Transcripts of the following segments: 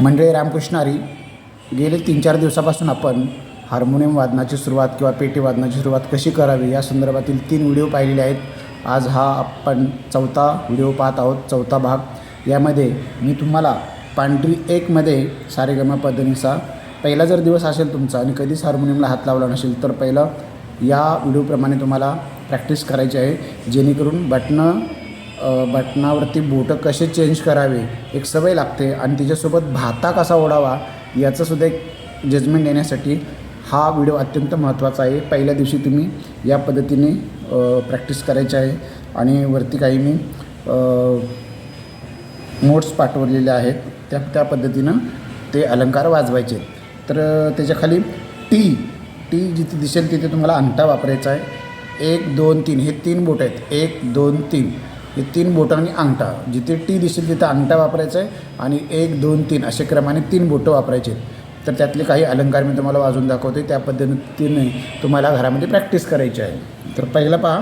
मंडळी रामकृष्णारी गेले तीन चार दिवसापासून आपण हार्मोनियम वादनाची सुरुवात किंवा पेटी वादनाची सुरुवात कशी करावी या संदर्भातील तीन व्हिडिओ पाहिलेले आहेत. आज हा आपण चौथा व्हिडिओ पाहत आहोत चौथा भाग. यामध्ये मी तुम्हाला पांढरी एकमध्ये सारेगमा पद्धतीचा पहिला जर दिवस असेल तुमचा आणि कधीच हार्मोनियमला हात लावला नसेल तर पहिलं या व्हिडिओप्रमाणे तुम्हाला प्रॅक्टिस करायची आहे जेणेकरून बटणं बटनावरती बोटं कसे चेंज करावे एक सवय लागते आणि तिच्यासोबत भाता कसा ओढावा याचंसुद्धा एक जजमेंट देण्यासाठी हा व्हिडिओ अत्यंत महत्त्वाचा आहे. पहिल्या दिवशी तुम्ही या पद्धतीने प्रॅक्टिस करायची आहे आणि वरती काही मी नोट्स पाठवलेले आहेत. त्या त्या पद्धतीनं ते अलंकार वाजवायचे. तर त्याच्याखाली टी टी जिथे दिसेल तिथे तुम्हाला अंगठा वापरायचा आहे. एक दोन तीन. हे तीन बोट आहेत. एक दोन तीन. हे तीन बोटं आणि अंगठा. जिथे टी दिसेल तिथं अंगठा वापरायचा आहे आणि एक दोन तीन असे क्रमाने तीन बोटं वापरायचे आहेत. तर त्यातले काही अलंकार मी तुम्हाला वाजून दाखवते. त्या पद्धतीने तुम्हाला घरामध्ये प्रॅक्टिस करायची आहे. तर पहिलं पहा.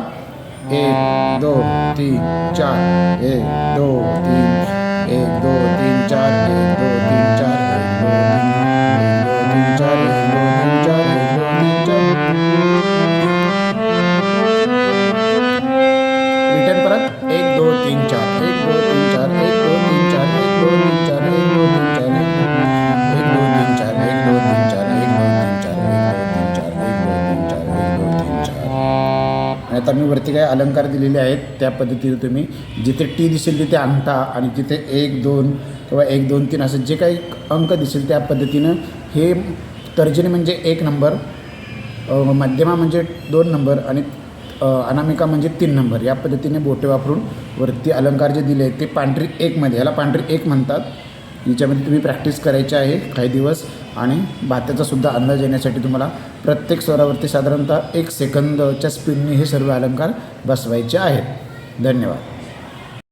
एक दोन तीन चार. एक दोन तीन आणि आता मी वरती काही अलंकार दिलेले आहेत त्या पद्धतीने तुम्ही जिथे टी दिसेल तिथे अंगठा आणि जिथे एक दोन किंवा एक दोन तीन असं जे काही अंक दिसेल त्या पद्धतीनं हे तर्जनी म्हणजे एक नंबर मध्यमा म्हणजे दोन नंबर आणि अनामिका म्हणजे तीन नंबर. या पद्धतीने बोटे वापरून वरती अलंकार जे दिले आहेत ते पांढरी एकमध्ये याला पांढरी एक म्हणतात. याच्यामध्ये तुम्ही प्रॅक्टिस करायची आहे काही दिवस आणि भात्याचा सुद्धा अंदाज येण्यासाठी तुम्हाला प्रत्येक स्वरावरती साधारणतः एक सेकंदच्या स्पीडने हे सर्व अलंकार बसवायचे आहेत. धन्यवाद.